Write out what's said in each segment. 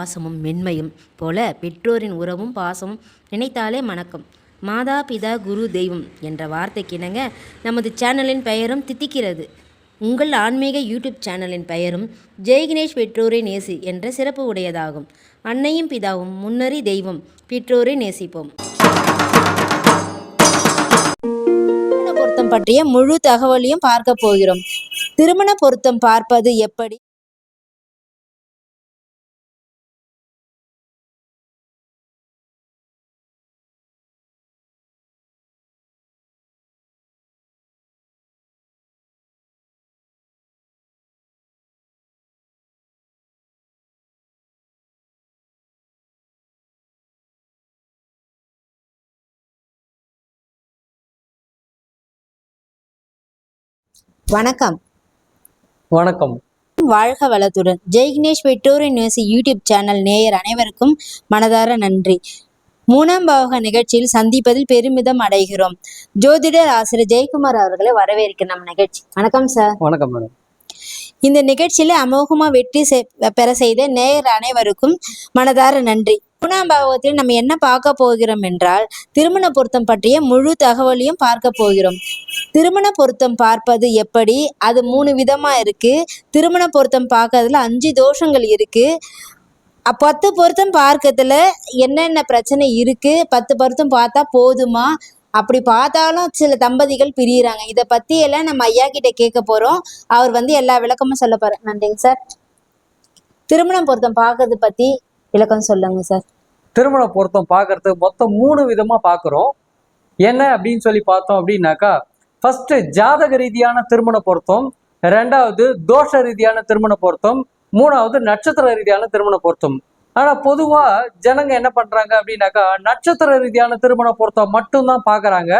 பாசமும் மென்மையும் போல பெற்றோரின் உறவும் பாசமும் நினைத்தாலே மணக்கம். மாதா பிதா குரு தெய்வம் என்ற வார்த்தைக்கிணங்க நமது சேனலின் பெயரும் தித்திக்கிறது. உங்கள் ஆன்மீக யூடியூப் சேனலின் பெயரும் ஜெய்கினேஷ் பெற்றோரை நேசி என்ற சிறப்பு உடையதாகும். அன்னையும் பிதாவும் முன்னறி தெய்வம் பெற்றோரை நேசிப்போம். திருமண பொருத்தம் பற்றிய முழு தகவலையும் பார்க்க போகிறோம். திருமண பொருத்தம் பார்ப்பது எப்படி? வணக்கம். வணக்கம். வாழ்க வளத்துடன். ஜெய் கணேஷ் பெற்றோரை நேசி யூடியூப் சேனல் நேயர் அனைவருக்கும் மனதார நன்றி. மூணாம் பாவக நிகழ்ச்சியில் சந்திப்பதில் பெருமிதம் அடைகிறோம். ஜோதிடர் ஆசிரியர் ஜெயக்குமார் அவர்களை வரவேற்கிறோம் நம் நிகழ்ச்சி. வணக்கம் சார். வணக்கம் மேடம். இந்த நிகழ்ச்சியில அமோகமா வெற்றி பெற செய்த நேயர் அனைவருக்கும் மனதார நன்றி. மூணாம் பாகத்தில் நம்ம என்ன பார்க்க போகிறோம் என்றால் திருமண பொருத்தம் பற்றிய முழு தகவலையும் பார்க்க போகிறோம். திருமண பொருத்தம் பார்ப்பது எப்படி? அது மூணு விதமா இருக்கு. திருமண பொருத்தம் பார்க்கறதுல அஞ்சு தோஷங்கள் இருக்கு. பத்து பொருத்தம் பார்க்கறதுல என்னென்ன பிரச்சனை இருக்கு? பத்து பொருத்தம் பார்த்தா போதுமா? அப்படி பார்த்தாலும் சில தம்பதிகள் பிரியிறாங்க. இதை பத்தி எல்லாம் நம்ம ஐயா கிட்ட கேட்க போறோம். அவர் வந்து எல்லா விளக்கமும் சொல்ல போறார். நன்றிங்க சார். திருமணம் பொருத்தம் பார்க்கறது பத்தி விளக்கம் சொல்லுங்க சார். திருமண பொருத்தம் பார்க்கறது மொத்தம் மூணு விதமா பார்க்குறோம். என்ன அப்படின்னு சொல்லி பார்த்தோம் அப்படின்னாக்கா ஃபர்ஸ்ட் ஜாதக ரீதியான திருமண பொருத்தம் ரெண்டாவது தோஷ ரீதியான திருமண பொருத்தம் மூணாவது நட்சத்திர ரீதியான திருமண பொருத்தம். ஆனா பொதுவா ஜனங்க என்ன பண்றாங்க அப்படின்னாக்கா நட்சத்திர ரீதியான திருமண பொருத்தம் மட்டும்தான் பாக்குறாங்க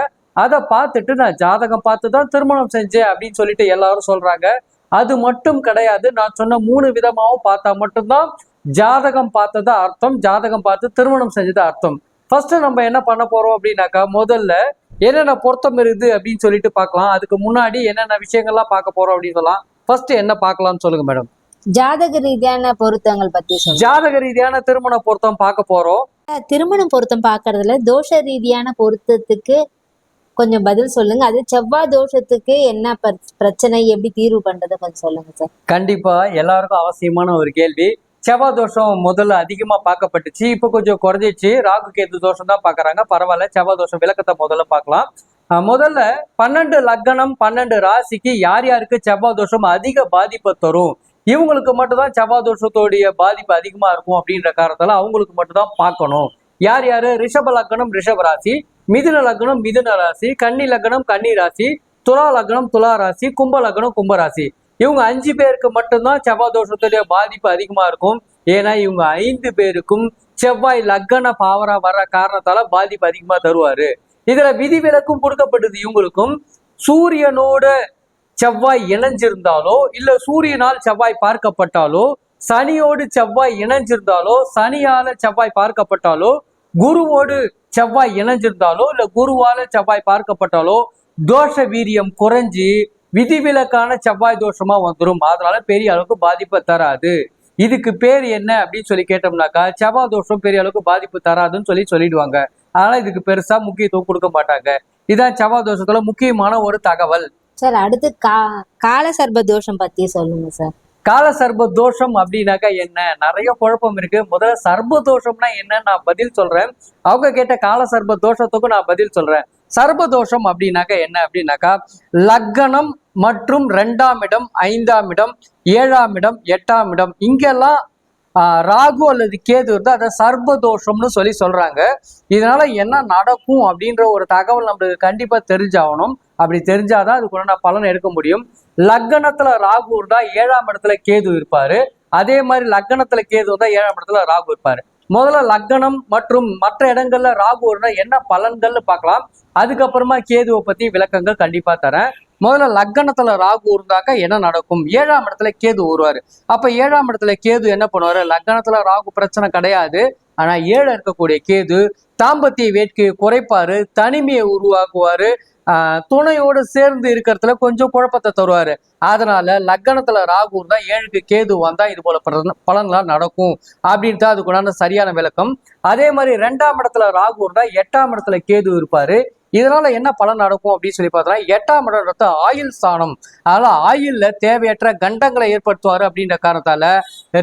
அதை பார்த்துட்டு நான் ஜாதகம் பார்த்து தான் திருமணம் செஞ்சேன் அப்படின்னு சொல்லிட்டு எல்லாரும் சொல்றாங்க. அது மட்டும் கிடையாது. நான் சொன்ன மூணு விதமாகவும் பார்த்தா மட்டும்தான் ஜாதகம் பார்த்ததா அர்த்தம் ஜாதகம் பார்த்து திருமணம் செஞ்சது அர்த்தம். ஃபர்ஸ்ட் நம்ம என்ன பண்ண போறோம் அப்படின்னாக்கா முதல்ல என்னென்ன பொருத்தம் இருக்குது அப்படின்னு சொல்லிட்டு பார்க்கலாம். அதுக்கு முன்னாடி என்னென்ன விஷயங்கள்லாம் பார்க்க போறோம் அப்படின்னு சொல்லலாம். ஃபர்ஸ்ட் என்ன பார்க்கலாம்னு சொல்லுங்க மேடம் ஜாதக ரீதியான பொருத்தங்கள் பத்தி ஜாதக ரீதியான திருமண பொருத்தம் பார்க்க போறோம். திருமண பொருத்தம் பார்க்கறதுல தோஷ ரீதியான பொருத்தத்துக்கு கொஞ்சம் பதில் சொல்லுங்க. அது செவ்வாய் தோஷத்துக்கு என்ன பிரச்- பிரச்சனை எப்படி தீர்வு பண்றது கொஞ்சம் சொல்லுங்க சார். கண்டிப்பா எல்லாருக்கும் அவசியமான ஒரு கேள்வி. செவ்வாய் தோஷம் முதல்ல அதிகமா பார்க்கப்பட்டுச்சு. இப்போ கொஞ்சம் குறைஞ்சிச்சு ராகு கேது தோஷம் தான் பாக்குறாங்க பரவாயில்ல. செவ்வாய் தோஷம் விளக்கத்தை முதல்ல பார்க்கலாம். முதல்ல பன்னெண்டு லக்னம் பன்னெண்டு ராசிக்கு யார் யாருக்கு செவ்வாய் தோஷம் அதிக பாதிப்பை தரும்? இவங்களுக்கு மட்டும்தான் செவ்வாய் தோஷத்தோடைய பாதிப்பு அதிகமா இருக்கும் அப்படின்ற காரணத்தால அவங்களுக்கு மட்டும்தான் பார்க்கணும். யார் யாரு? ரிஷப லக்னம் ரிஷப ராசி மிதுன லக்னம் மிதுன ராசி கன்னி லக்னம் கன்னி ராசி துலா லக்னம் துலா ராசி கும்ப லக்னம் கும்ப ராசி. இவங்க அஞ்சு பேருக்கு மட்டும்தான் செவ்வாய் தோஷத்துடைய பாதிப்பு அதிகமா இருக்கும். ஏன்னா இவங்க ஐந்து பேருக்கும் செவ்வாய் லக்கண பாவரா வர்ற காரணத்தால பாதிப்பு அதிகமா தருவாரு. இதுல விதிவிலக்கும் கொடுக்கப்பட்டது இவங்களுக்கும். சூரியனோட செவ்வாய் இணைஞ்சிருந்தாலோ இல்ல சூரியனால் செவ்வாய் பார்க்கப்பட்டாலோ சனியோடு செவ்வாய் இணைஞ்சிருந்தாலோ சனியால செவ்வாய் பார்க்கப்பட்டாலோ குருவோடு செவ்வாய் இணைஞ்சிருந்தாலோ இல்ல குருவால செவ்வாய் பார்க்கப்பட்டாலோ தோஷ வீரியம் குறைஞ்சு விதிவிலக்கான செவ்வாய் தோஷமா வந்துடும் அதனால பெரிய அளவுக்கு பாதிப்பை தராது. இதுக்கு பேர் என்ன அப்படின்னு சொல்லி கேட்டோம்னாக்கா செவ்வாய் தோஷம் பெரிய அளவுக்கு பாதிப்பு தராதுன்னு சொல்லி சொல்லிடுவாங்க. அதனால இதுக்கு பெருசா முக்கியத்துவம் கொடுக்க மாட்டாங்க. இதான் செவ்வாய் தோஷத்துல முக்கியமான ஒரு தகவல். சார் அடுத்து கா கால சர்ப தோஷம் பத்தி சொல்லுங்க சார். கால சர்ப தோஷம் அப்படின்னாக்கா என்ன? நிறைய குழப்பம் இருக்கு. முதல்ல சர்ப தோஷம்னா என்னன்னு நான் பதில் சொல்றேன். அவங்க கேட்ட கால சர்ப தோஷத்துக்கும் நான் பதில் சொல்றேன். சர்பதோஷம் அப்படின்னாக்கா என்ன அப்படின்னாக்கா லக்கணம் மற்றும் ரெண்டாம் இடம் ஐந்தாம் இடம் ஏழாம் இடம் எட்டாம் இடம். இங்கெல்லாம் ராகு அல்லது கேது இருந்தால் அதை சர்பதோஷம்னு சொல்லி சொல்றாங்க. இதனால என்ன நடக்கும் அப்படின்ற ஒரு தகவல் நம்மளுக்கு கண்டிப்பா தெரிஞ்சாகணும். அப்படி தெரிஞ்சாதான் அதுக்குள்ள பலன் எடுக்க முடியும். லக்கணத்துல ராகு இருந்தா ஏழாம் இடத்துல கேது இருப்பாரு. அதே மாதிரி லக்கணத்துல கேது இருந்தா ஏழாம் இடத்துல ராகு இருப்பாரு. முதல்ல லக்னம் மற்றும் மற்ற இடங்கள்ல ராகு இருந்தா என்ன பலன்கள்னு பார்க்கலாம். அதுக்கப்புறமா கேதுவை பத்தி விளக்கங்கள் கண்டிப்பா தரேன். முதல்ல லக்கணத்துல ராகு இருந்தாக்கா என்ன நடக்கும்? ஏழாம் இடத்துல கேது ஊறுவாரு அப்ப ஏழாம் இடத்துல கேது என்ன பண்ணுவாரு? லக்கணத்துல ராகு பிரச்சனை கிடையாது. ஆனா ஏழு இருக்கக்கூடிய கேது தாம்பத்திய வேட்கையை குறைப்பாரு. தனிமையை உருவாக்குவாரு. துணையோடு சேர்ந்து இருக்கிறதுல கொஞ்சம் குழப்பத்தை தருவாரு. அதனால லக்கணத்துல ராகு தான் ஏழுக்கு கேது வந்தா இது போல பலன்- பலன்லாம் நடக்கும். அப்படின்ட்டு அதுக்குண்டான சரியான விளக்கம். அதே மாதிரி ரெண்டாம் இடத்துல ராகு இருந்தா எட்டாம் இடத்துல கேது இருப்பாரு. இதனால என்ன பலன் நடக்கும் அப்படின்னு சொல்லி பார்த்தோம்னா எட்டாம் இடத்த ஆயுள் ஸ்தானம் அதனால ஆயில்ல தேவையற்ற கண்டங்களை ஏற்படுத்துவாரு அப்படின்ற காரணத்தால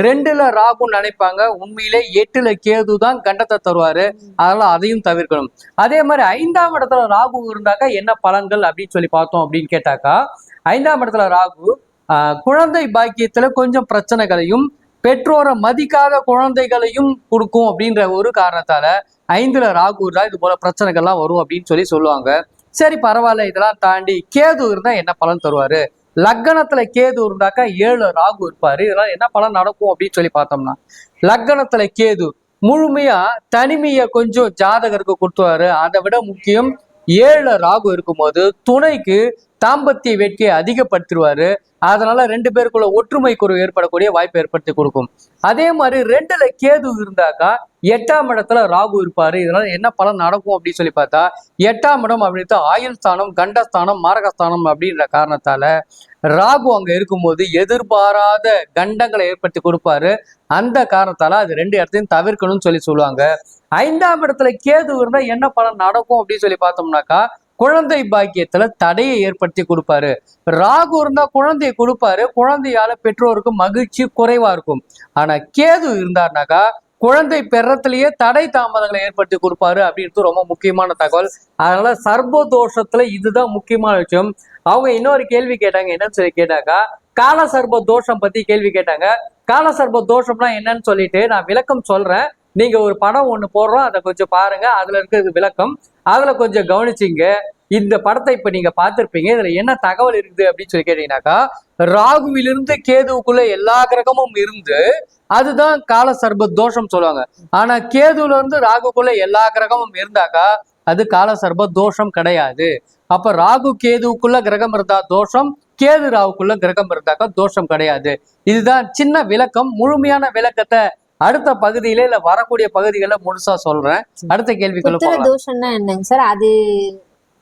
ரெண்டுல ராகுன்னு நினைப்பாங்க. உண்மையிலே எட்டுல கேது தான் கண்டத்தை தருவாரு. அதனால அதையும் தவிர்க்கணும். அதே மாதிரி ஐந்தாம் இடத்துல ராகு இருந்தாக்கா என்ன பலன்கள் அப்படின்னு சொல்லி பார்த்தோம் அப்படின்னு கேட்டாக்கா ஐந்தாம் இடத்துல ராகு ஆஹ், குழந்தை பாக்கியத்துல கொஞ்சம் பிரச்சனைகளையும் பெற்றோரை மதிக்காத குழந்தைகளையும் கொடுக்கும் அப்படின்ற ஒரு காரணத்தால ஐந்துல ராகு இருந்தா இது போல பிரச்சனைகள்லாம் வரும் அப்படின்னு சொல்லி சொல்லுவாங்க. சரி பரவாயில்ல இதெல்லாம் தாண்டி கேது இருந்தா என்ன பலன் தருவாரு? லக்கணத்துல கேது இருந்தாக்கா ஏழு ராகு இருப்பாரு. இதெல்லாம் என்ன பலன் நடக்கும் அப்படின்னு சொல்லி பார்த்தோம்னா லக்கணத்துல கேது முழுமையா தனிமையை கொஞ்சம் ஜாதகருக்கு கொடுத்துவாரு. அதை விட முக்கியம் ஏழு ராகு இருக்கும்போது துணைக்கு தாம்பத்திய வேட்கையை அதிகப்படுத்திடுவாரு. அதனால ரெண்டு பேருக்குள்ள ஒற்றுமை குறைவு ஏற்படக்கூடிய வாய்ப்பு ஏற்படுத்தி கொடுக்கும். அதே மாதிரி ரெண்டுல கேது இருந்தாக்கா எட்டாம் இடத்துல ராகு இருப்பாரு. இதனால என்ன பலன் நடக்கும் அப்படின்னு சொல்லி பார்த்தா எட்டாம் இடம் அப்படின்னு ஆயுள் ஸ்தானம் கண்டஸ்தானம் மாரகஸ்தானம் அப்படின்ற காரணத்தால ராகு அங்க இருக்கும்போது எதிர்பாராத கண்டங்களை ஏற்படுத்தி கொடுப்பாரு. அந்த காரணத்தால அது ரெண்டு இடத்தையும் தவிர்க்கணும்னு சொல்லி சொல்லுவாங்க. ஐந்தாம் இடத்துல கேது இருந்தா என்ன பலன் நடக்கும் அப்படின்னு சொல்லி பார்த்தோம்னாக்கா குழந்தை பாக்கியத்துல தடையை ஏற்படுத்தி கொடுப்பாரு. ராகு இருந்தா குழந்தையை கொடுப்பாரு. குழந்தையால பெற்றோருக்கு மகிழ்ச்சி குறைவா இருக்கும். ஆனா கேது இருந்தாருனாக்கா குழந்தை பெறத்திலேயே தடை தாமதங்களை ஏற்படுத்தி கொடுப்பாரு அப்படின்றது ரொம்ப முக்கியமான தகவல். அதனால சர்ப தோஷத்துல இதுதான் முக்கியமான விஷயம். அவங்க இன்னொரு கேள்வி கேட்டாங்க என்னன்னு சொல்லி கேட்டாக்கா கால சர்ப தோஷம் பத்தி கேள்வி கேட்டாங்க. கால சர்ப தோஷம்னா என்னன்னு சொல்லிட்டு நான் விளக்கம் சொல்றேன். நீங்க ஒரு படம் ஒண்ணு போடுறோம் அதை கொஞ்சம் பாருங்க. அதுல இருக்கிறது விளக்கம். அதுல கொஞ்சம் கவனிச்சிங்க. இந்த படத்தை இப்ப நீங்க பார்த்திருப்பீங்க. இதுல என்ன தகவல் இருக்குது அப்படின்னு சொல்லி கேட்டீங்கன்னாக்கா ராகுவிலிருந்து கேதுவுக்குள்ள எல்லா கிரகமும் இருந்து அதுதான் கால சர்ப தோஷம் சொல்லுவாங்க. ஆனா கேதுல இருந்து ராகுக்குள்ள எல்லா கிரகமும் இருந்தாக்கா அது கால சர்ப தோஷம் கிடையாது. அப்ப ராகு கேதுவுக்குள்ள கிரகம் இருந்தா தோஷம் கேது ராவுக்குள்ள கிரகம் இருந்தாக்கா தோஷம் கிடையாது. இதுதான் சின்ன விளக்கம். முழுமையான விளக்கத்தை அடுத்த பகுதியில இல்ல வரக்கூடிய பகுதிகளில் முழுசா சொல்றேன். அடுத்த கேள்விக்குள்ள தோஷம்னா என்னங்க சார்? அது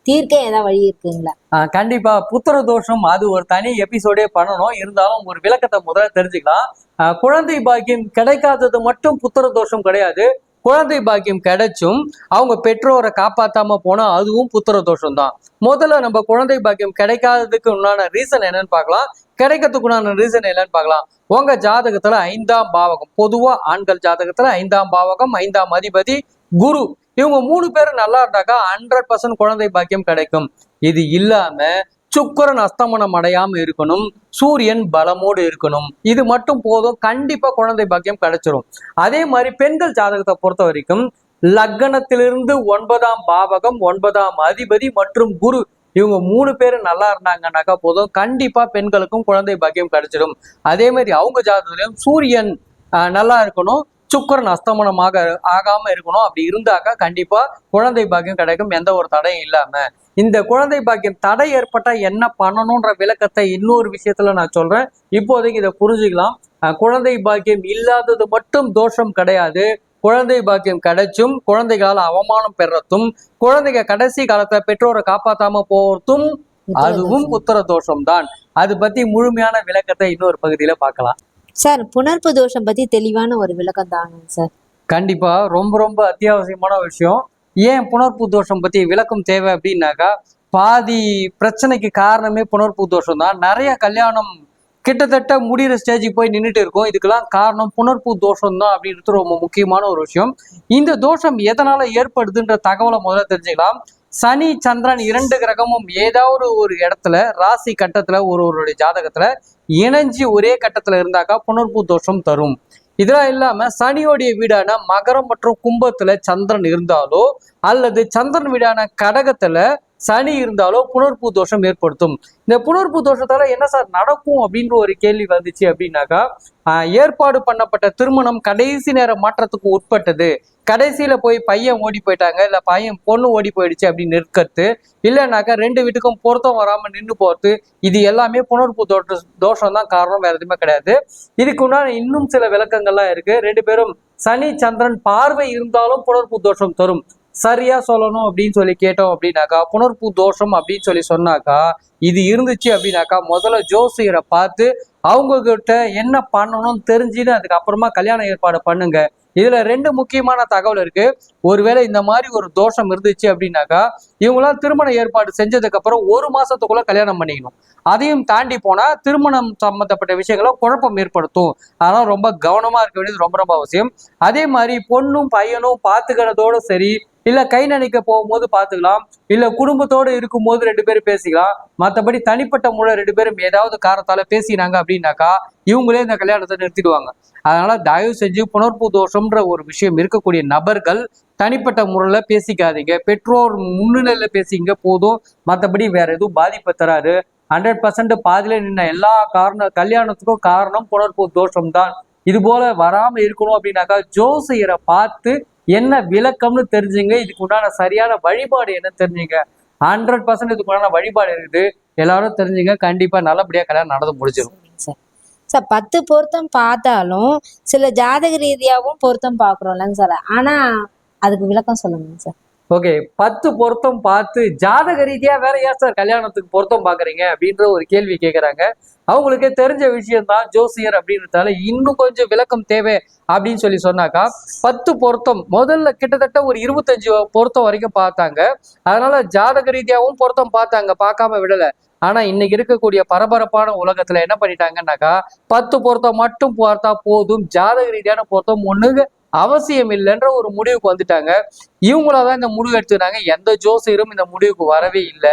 தீர்க்க ஏதாவது வழி இருக்குங்களா? ஆஹ் கண்டிப்பா. புத்திர தோஷம் அது ஒரு தனி எபிசோடே பண்ணணும். இருந்தாலும் ஒரு விளக்கத்தை முதல்ல தெரிஞ்சுக்கலாம். ஆஹ் குழந்தை பாக்கியம் கிடைக்காதது மட்டும் புத்திர தோஷம் கிடையாது. குழந்தை பாக்கியம் கிடைச்சும் அவங்க பெற்றோரை காப்பாத்தாம போனா அதுவும் புத்திர தோஷம் தான் முதல்ல நம்ம குழந்தை பாக்கியம் கிடைக்காததுக்கு உண்டான ரீசன் என்னன்னு பார்க்கலாம். கிடைக்கிறதுக்கு உண்டான ரீசன் என்னன்னு பார்க்கலாம். உங்க ஜாதகத்துல ஐந்தாம் பாவகம் பொதுவா ஆண்கள் ஜாதகத்துல ஐந்தாம் பாவகம் ஐந்தாம் அதிபதி குரு. இவங்க மூணு பேரும் நல்லா இருந்தாக்கா ஹண்ட்ரட் பர்சன்ட் குழந்தை பாக்கியம் கிடைக்கும். இது இல்லாம சுக்கரன் அஸ்தமனம் அடையாம இருக்கணும். சூரியன் பலமோடு இருக்கணும். இது மட்டும் போதும். கண்டிப்பா குழந்தை பாக்கியம் கிடைச்சிரும். அதே மாதிரி பெண்கள் ஜாதகத்தை பொறுத்த வரைக்கும் லக்னத்திலிருந்து ஒன்பதாம் பாவகம் ஒன்பதாம் அதிபதி மற்றும் குரு இவங்க மூணு பேரும் நல்லா இருந்தாங்கன்னாக்கா போதும். கண்டிப்பா பெண்களுக்கும் குழந்தை பாக்கியம் கிடைச்சிடும் அதே மாதிரி அவங்க ஜாதகத்திலையும் சூரியன் ஆஹ், நல்லா இருக்கணும். சுக்கரன் அஸ்தமனமாக ஆகாம இருக்கணும். அப்படி இருந்தாக்கா கண்டிப்பா குழந்தை பாக்கியம் கிடைக்கும். எந்த ஒரு தடையும் இல்லாம. இந்த குழந்தை பாக்கியம் தடை ஏற்பட்டா என்ன பண்ணணும்ன்ற விளக்கத்தை இன்னொரு விஷயத்துல நான் சொல்றேன். இப்போதைக்கு இதை புரிஞ்சுக்கலாம். குழந்தை பாக்கியம் இல்லாதது மட்டும் தோஷம் கிடையாது. குழந்தை பாக்கியம் கிடைச்சும் குழந்தைகளால் அவமானம் பெறத்தும் குழந்தைங்க கடைசி காலத்துல பெற்றோரை காப்பாத்தாம போறதும் அதுவும் புத்திர தோஷம் தான் அது பத்தி முழுமையான விளக்கத்தை இன்னொரு பகுதியில பார்க்கலாம். சார் புணர்ப்பு தோஷம் பத்தி தெளிவான ஒரு விளக்கம் தாங்க சார். கண்டிப்பா. ரொம்ப ரொம்ப அத்தியாவசியமான விஷயம். ஏன் புணர்ப்பு தோஷம் பத்தி விளக்கம் தேவை அப்படின்னாக்கா பாதி பிரச்சனைக்கு காரணமே புணர்ப்பு தோஷம் தான். நிறைய கல்யாணம் கிட்டத்தட்ட முடிகிற ஸ்டேஜுக்கு போய் நின்றுட்டு இருக்கும். இதுக்கெல்லாம் காரணம் புணர்ப்பு தோஷம் தான் அப்படின்றது ரொம்ப முக்கியமான ஒரு விஷயம். இந்த தோஷம் எதனால ஏற்படுதுன்ற தகவலை முதல்ல தெரிஞ்சுக்கலாம். சனி சந்திரன் இரண்டு கிரகமும் ஏதாவது ஒரு இடத்துல ராசி கட்டத்துல ஒருவருடைய ஜாதகத்துல இணைஞ்சு ஒரே கட்டத்துல இருந்தாக்கா புணர்ப்பு தோஷம் தரும். இதெல்லாம் இல்லாம சனியோடைய வீடான மகரம் மற்றும் கும்பத்துல சந்திரன் இருந்தாலோ அல்லது சந்திரன் வீடான கடகத்துல சனி இருந்தாலோ புனர்பூ தோஷம் ஏற்படுத்தும். இந்த புனர்பூ தோஷத்தால என்ன சார் நடக்கும் அப்படின்ற ஒரு கேள்வி வந்துச்சு அப்படின்னாக்கா ஆஹ், ஏற்பாடு பண்ணப்பட்ட திருமணம் கடைசி நேர மாற்றத்துக்கு உட்பட்டது. கடைசியில போய் பையன் ஓடி போயிட்டாங்க இல்ல பையன் பொண்ணு ஓடி போயிடுச்சு அப்படின்னு நிற்கிறது இல்லைனாக்கா ரெண்டு வீட்டுக்கும் பொருத்தம் வராம நின்று போறது இது எல்லாமே புனர்பூ தோற்ற தோஷம் தான் காரணம் வேற எதுவுமே கிடையாது. இதுக்கு உண்டான இன்னும் சில விளக்கங்கள்லாம் இருக்கு. ரெண்டு பேரும் சனி சந்திரன் பார்வை இருந்தாலும் புனர்பூ தோஷம் தரும். சரியா சொல்லணும் அப்படின்னு சொல்லி கேட்டோம் அப்படின்னாக்கா புனர்பூ தோஷம் அப்படின்னு சொல்லி சொன்னாக்கா இது இருந்துச்சு அப்படின்னாக்கா முதல்ல ஜோசியரை பார்த்து அவங்க கிட்ட என்ன பண்ணணும்னு தெரிஞ்சுன்னு அதுக்கப்புறமா கல்யாண ஏற்பாடு பண்ணுங்க. இதுல ரெண்டு முக்கியமான தகவல் இருக்கு. ஒருவேளை இந்த மாதிரி ஒரு தோஷம் இருந்துச்சு அப்படின்னாக்கா இவங்களாம் திருமண ஏற்பாடு செஞ்சதுக்கு அப்புறம் ஒரு மாசத்துக்குள்ள கல்யாணம் பண்ணிக்கணும். அதையும் தாண்டி போனா திருமணம் சம்பந்தப்பட்ட விஷயங்கள குழப்பம் ஏற்படுத்தும். அதனால ரொம்ப கவனமா இருக்க வேண்டியது ரொம்ப ரொம்ப அவசியம். அதே மாதிரி பொண்ணும் பையனும் பார்த்துக்கிறதோட சரி இல்ல கை நினைக்க போகும்போது பார்த்துக்கலாம். இல்ல குடும்பத்தோடு இருக்கும்போது ரெண்டு பேரும் பேசிக்கலாம். மற்றபடி தனிப்பட்ட முறை ரெண்டு பேரும் ஏதாவது காரணத்தால பேசினாங்க அப்படின்னாக்கா இவங்களே இந்த கல்யாணத்தை நிறுத்திடுவாங்க. அதனால தயவு செஞ்சு புணர்ப்பு தோஷம்ன்ற ஒரு விஷயம் இருக்கக்கூடிய நபர்கள் தனிப்பட்ட முறையில் பேசிக்காதீங்க. பெற்றோர் முன்னிலையில் பேசிங்க போதும். மற்றபடி வேற எதுவும் பாதிப்பை தராது. ஹண்ட்ரட் பர்சன்ட் பாதியில நின்ன எல்லா காரணம் கல்யாணத்துக்கும் காரணம் புணர்ப்பு தோஷம் தான் இது போல வராம இருக்கணும் அப்படின்னாக்கா ஜோசியரை பார்த்து என்ன விளக்கம்னு தெரிஞ்சுங்க. இதுக்கு உண்டான சரியான வழிபாடு என்ன தெரிஞ்சுங்க. ஹண்ட்ரட் பர்சன்ட் இதுக்கு உண்டான வழிபாடு இருக்குது. எல்லாரும் தெரிஞ்சுங்க. கண்டிப்பா நல்லபடியா கல்யாணம் நடந்து முடிச்சிடும் சார். சார் பத்து பொருத்தம் பார்த்தாலும் சில ஜாதக ரீதியாகவும் பொருத்தம் பார்க்குறோம்லங்க சார். ஆனால் அதுக்கு விளக்கம் சொல்லுங்க சார். ஓகே பத்து பொருத்தம் பார்த்து ஜாதக ரீதியா வேற ஏன் சார் கல்யாணத்துக்கு பொருத்தம் பாக்குறீங்க அப்படின்ற ஒரு கேள்வி கேட்கறாங்க அவங்களுக்கே தெரிஞ்ச விஷயம் தான் ஜோசியர் அப்படின்றதால இன்னும் கொஞ்சம் விளக்கம் தேவை அப்படின்னு சொல்லி சொன்னாக்கா பத்து பொருத்தம் முதல்ல கிட்டத்தட்ட ஒரு இருபத்தஞ்சு பொருத்தம் வரைக்கும் பார்த்தாங்க. அதனால ஜாதக ரீதியாகவும் பொருத்தம் பார்த்தாங்க பார்க்காம விடல. ஆனா இன்னைக்கு இருக்கக்கூடிய பரபரப்பான உலகத்துல என்ன பண்ணிட்டாங்கன்னாக்கா பத்து பொருத்தம் மட்டும் பார்த்தா போதும் ஜாதக ரீதியான பொருத்தம் ஒண்ணுங்க அவசியம் இல்லைன்ற ஒரு முடிவுக்கு வந்துட்டாங்க. இவங்களாதான் இந்த முடிவு எடுத்துனாங்க. எந்த ஜோசியரும் இந்த முடிவுக்கு வரவே இல்லை.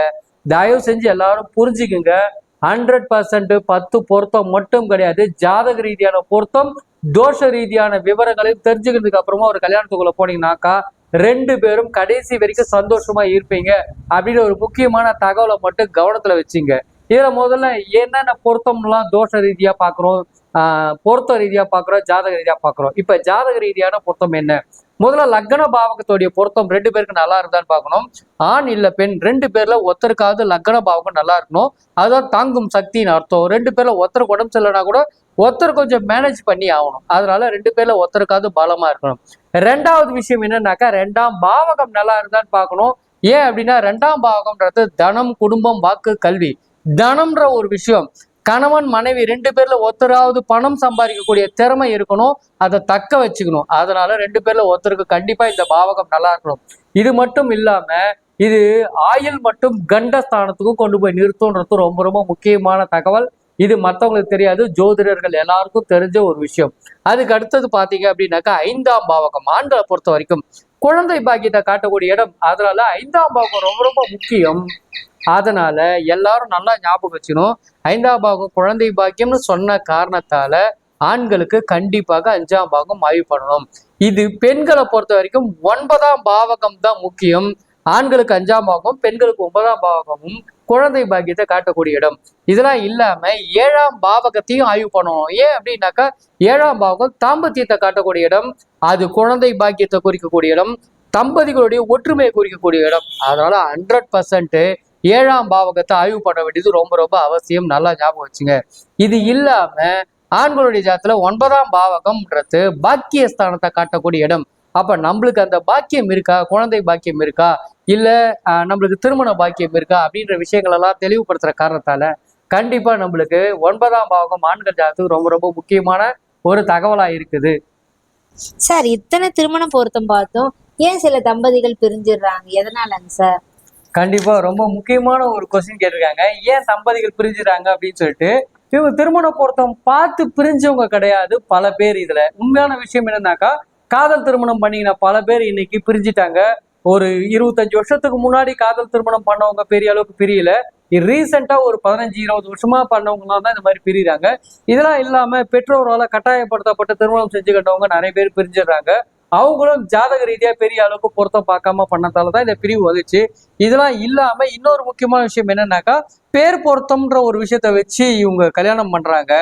தயவு செஞ்சு எல்லாரும் புரிஞ்சுக்குங்க. ஹண்ட்ரட் பர்சன்ட் பத்து பொருத்தம் மட்டும் கிடையாது. ஜாதக ரீதியான பொருத்தம் தோஷ ரீதியான விவரங்களையும் தெரிஞ்சுக்கிறதுக்கு அப்புறமா ஒரு கல்யாணத்துக்குள்ள போனீங்கன்னாக்கா ரெண்டு பேரும் கடைசி வரைக்கும் சந்தோஷமா இருப்பீங்க. அப்படின்னு ஒரு முக்கியமான தகவலை மட்டும் கவனத்துல வச்சுங்க. இதுல முதல்ல என்னென்ன பொருத்தம்லாம் தோஷ ரீதியா பாக்குறோம்? பொருத்த ரீதியாக பார்க்குறோம் ஜாதக ரீதியாக பார்க்குறோம் இப்போ ஜாதக ரீதியான பொருத்தம் என்ன? முதல்ல லக்ன பாவகத்துடைய பொருத்தம் ரெண்டு பேருக்கு நல்லா இருந்தான்னு பார்க்கணும். ஆண் இல்லை பெண் ரெண்டு பேர்ல ஒருத்தருக்காவது லக்ன பாவகம் நல்லா இருக்கணும். அதுதான் தாங்கும் சக்தின்னு அர்த்தம். ரெண்டு பேர்ல ஒருத்தருக்கு உடம்பு சரியில்லைனா கூட ஒருத்தர் கொஞ்சம் மேனேஜ் பண்ணி ஆகணும். அதனால ரெண்டு பேர்ல ஒருத்தருக்காவது பலமா இருக்கணும். ரெண்டாவது விஷயம் என்னன்னாக்கா ரெண்டாம் பாவகம் நல்லா இருந்தான்னு பார்க்கணும். ஏன் அப்படின்னா ரெண்டாம் பாவகம்ன்றது தனம் குடும்பம் வாக்கு கல்வி. தனம்ன்ற ஒரு விஷயம். கணவன் மனைவி ரெண்டு பேர்ல ஒருத்தராவது பணம் சம்பாதிக்கக்கூடிய திறமை இருக்கணும். அதை தக்க வச்சுக்கணும். அதனால ரெண்டு பேர்ல ஒருத்தருக்கு கண்டிப்பா இந்த பாவகம் நல்லா இருக்கணும். இது மட்டும் இல்லாம இது ஆயுள் மட்டும் கண்டஸ்தானத்துக்கும் கொண்டு போய் நிறுத்தும்ன்றது ரொம்ப ரொம்ப முக்கியமான தகவல். இது மற்றவங்களுக்கு தெரியாது. ஜோதிடர்கள் எல்லாருக்கும் தெரிஞ்ச ஒரு விஷயம். அதுக்கு அடுத்தது பாத்தீங்க அப்படின்னாக்கா ஐந்தாம் பாவகம் ஆண்களை பொறுத்த வரைக்கும் குழந்தை பாக்கியத்தை காட்டக்கூடிய இடம். அதனால ஐந்தாம் பாவகம் ரொம்ப ரொம்ப முக்கியம். அதனால எல்லாரும் நல்லா ஞாபகம் வச்சுக்கணும். ஐந்தாம் பாகம் குழந்தை பாக்கியம்னு சொன்ன காரணத்தால ஆண்களுக்கு கண்டிப்பாக அஞ்சாம் பாகம் ஆய்வு பண்ணணும் இது பெண்களை பொறுத்த வரைக்கும் ஒன்பதாம் பாவகம் தான் முக்கியம். ஆண்களுக்கு அஞ்சாம் பாகம் பெண்களுக்கு ஒன்பதாம் பாவகமும் குழந்தை பாக்கியத்தை காட்டக்கூடிய இடம். இதெல்லாம் இல்லாம ஏழாம் பாவகத்தையும் ஆய்வு பண்ணணும் ஏன் அப்படின்னாக்கா ஏழாம் பாவகம் தாம்பத்தியத்தை காட்டக்கூடிய இடம் அது குழந்தை பாக்கியத்தை குறிக்கக்கூடிய இடம் தம்பதிகளுடைய ஒற்றுமையை குறிக்கக்கூடிய இடம். அதனால ஹண்ட்ரட் பர்சன்ட் ஏழாம் பாவகத்தை ஆய்வு பண்ண வேண்டியது ரொம்ப ரொம்ப அவசியம். நல்லா ஞாபகம் வச்சுங்க. இது இல்லாம ஆண்களுடைய ஜாத்துல ஒன்பதாம் பாவகம்ன்றது பாக்கியஸ்தானத்தை காட்டக்கூடிய இடம். அப்ப நம்மளுக்கு அந்த பாக்கியம் இருக்கா? குழந்தை பாக்கியம் இருக்கா? இல்ல நம்மளுக்கு திருமண பாக்கியம் இருக்கா? அப்படின்ற விஷயங்கள் எல்லாம் தெளிவுபடுத்துற காரணத்தால கண்டிப்பா நம்மளுக்கு ஒன்பதாம் பாவகம் ஆண்கள் ஜாதத்துக்கு ரொம்ப ரொம்ப முக்கியமான ஒரு தகவலா இருக்குது. சார் இத்தனை திருமண பொருத்தம் பார்த்தோம். ஏன் சில தம்பதிகள் பிரிஞ்சிடுறாங்க? எதனாலங்க சார்? கண்டிப்பா ரொம்ப முக்கியமான ஒரு கொஸ்டின் கேட்டிருக்காங்க. ஏன் தம்பதிகள் பிரிஞ்சுறாங்க அப்படின்னு சொல்லிட்டு இவங்க திருமண பொருத்தம் பார்த்து பிரிஞ்சவங்க கிடையாது பல பேர் இதுல. உண்மையான விஷயம் என்னன்னாக்கா காதல் திருமணம் பண்ணின பல பேர் இன்னைக்கு பிரிஞ்சிட்டாங்க. ஒரு இருபத்தஞ்சு வருஷத்துக்கு முன்னாடி காதல் திருமணம் பண்ணவங்க பெரிய அளவுக்கு பிரியல. ரீசெண்டா ஒரு பதினஞ்சு இருபது வருஷமா பண்ணவங்களாம் தான் இந்த மாதிரி பிரிகிறாங்க இதெல்லாம் இல்லாம பெற்றோரால் கட்டாயப்படுத்தப்பட்ட திருமணம் செஞ்சுக்கிட்டவங்க நிறைய பேர் பிரிஞ்சிடுறாங்க. அவங்களும் ஜாதக ரீதியா பெரிய அளவுக்கு பொருத்தம் பார்க்காம பண்ணதால தான் இந்த பிரிவு வந்துச்சு. இதெல்லாம் இல்லாம இன்னொரு முக்கியமான விஷயம் என்னன்னாக்கா பேர் பொருத்தம்ன்ற ஒரு விஷயத்த வச்சு இவங்க கல்யாணம் பண்றாங்க.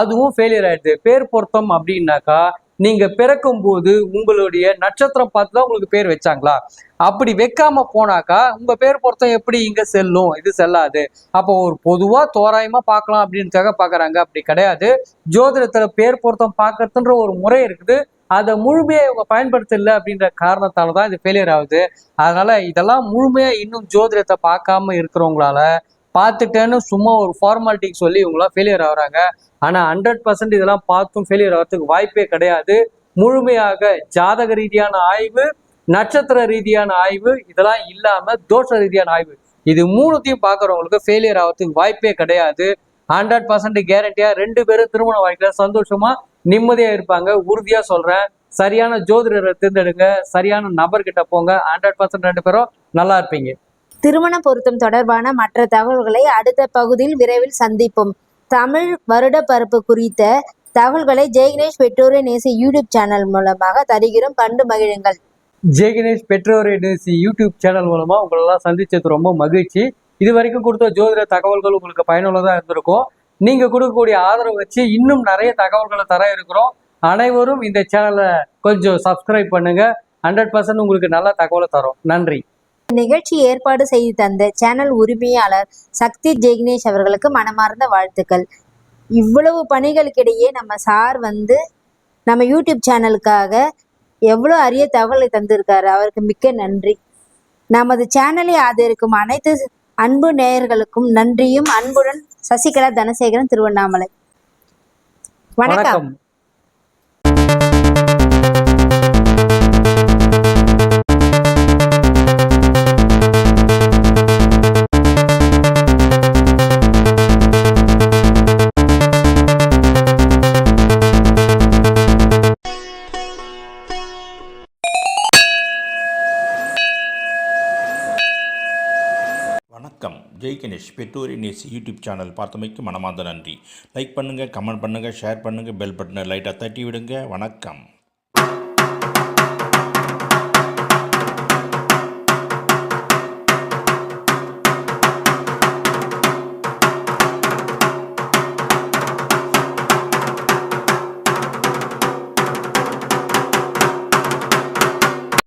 அதுவும் ஃபெயிலியர் ஆயிடுது. பேர் பொருத்தம் அப்படின்னாக்கா நீங்க பிறக்கும் போது உங்களுடைய நட்சத்திரம் பார்த்து தான் உங்களுக்கு பேர் வச்சாங்களா? அப்படி வைக்காம போனாக்கா உங்க பேர் பொருத்தம் எப்படி இங்க செல்லும்? இது செல்லாது. அப்போ ஒரு பொதுவா தோராயமா பார்க்கலாம் அப்படின்றதுக்காக பாக்குறாங்க அப்படி கிடையாது. ஜோதிடத்துல பேர் பொருத்தம் பார்க்கறதுன்ற ஒரு முறை இருக்குது. அதை முழுமையாக இவங்க பயன்படுத்தல அப்படின்ற காரணத்தால தான் இது ஃபெயிலியர் ஆகுது. அதனால இதெல்லாம் முழுமையாக இன்னும் ஜோதிடத்தை பார்க்காம இருக்கிறவங்களால பார்த்துட்டேன்னு சும்மா ஒரு ஃபார்மாலிட்டிக்கு சொல்லி இவங்களாம் ஃபெயிலியர் ஆகுறாங்க. ஆனால் ஹண்ட்ரட் பர்சன்ட் இதெல்லாம் பார்த்தும் ஃபெயிலியர் ஆகிறதுக்கு வாய்ப்பே கிடையாது. முழுமையாக ஜாதக ரீதியான ஆய்வு நட்சத்திர ரீதியான ஆய்வு இதெல்லாம் இல்லாமல் தோஷ ரீதியான ஆய்வு. இது மூணுத்தையும் பார்க்குறவங்களுக்கு ஃபெயிலியர் ஆகிறதுக்கு வாய்ப்பே கிடையாது. ஹண்ட்ரட் பர்சன்ட் கேரண்டியாக ரெண்டு பேரும் திருமண வாழ்க்கையில சந்தோஷமாக நிம்மதியா இருப்பாங்க. உறுதியா சொல்றேன். சரியான ஜோதிடரை தேர்ந்தெடுங்க. சரியான நபர்கிட்ட போங்க. ஹண்ட்ரட் பர்சன்ட் ரெண்டு பேரும் நல்லா இருப்பீங்க. திருமண பொருத்தம் தொடர்பான மற்ற தகவல்களை அடுத்த பகுதியில் விரைவில் சந்திப்போம். தமிழ் வருட பருப்பு குறித்த தகவல்களை ஜெய்கணேஷ் பெற்றோரை நேசி யூடியூப் சேனல் மூலமாக தருகிறோம். கண்டு மகிழுங்கள். ஜெய் கணேஷ் பெற்றோர் ஏஜென்சி யூடியூப் சேனல் மூலமா உங்களெல்லாம் சந்திச்சது ரொம்ப மகிழ்ச்சி. இது வரைக்கும் கொடுத்த ஜோதிட தகவல்கள் உங்களுக்கு பயனுள்ளதா இருந்திருக்கும். நீங்க கொடுக்கக்கூடிய ஆதரவு வச்சு இன்னும் நிறைய தகவல்களை தர இருக்கிறோம். அனைவரும் இந்த சேனலை கொஞ்சம் சப்ஸ்கிரைப் பண்ணுங்க. ஹண்ட்ரட் பர்சன்ட் உங்களுக்கு நல்ல தகவலை தரும். நன்றி. நிகழ்ச்சி ஏற்பாடு செய்து தந்த சேனல் உரிமையாளர் சக்தி ஜெக்னேஷ் அவர்களுக்கு மனமார்ந்த வாழ்த்துக்கள். இவ்வளவு பணிகளுக்கிடையே நம்ம சார் வந்து நம்ம யூடியூப் சேனலுக்காக எவ்வளோ அரிய தகவலை தந்திருக்காரு. அவருக்கு மிக்க நன்றி. நமது சேனலை ஆதரிக்கும் அனைத்து அன்பு நேயர்களுக்கும் நன்றியும். அன்புடன் சசிகலா தனசேகரன் திருவண்ணாமலை. வணக்கம். ஜெய் கணேஷ் பெற்றோரி நேசி யூடியூப் சேனல் பார்த்தமைக்கு மனமார்ந்த நன்றி. லைக் பண்ணுங்கள் கமெண்ட் பண்ணுங்கள் ஷேர் பண்ணுங்கள் பெல் பட்டனை லைட்டாக தட்டி விடுங்க வணக்கம்.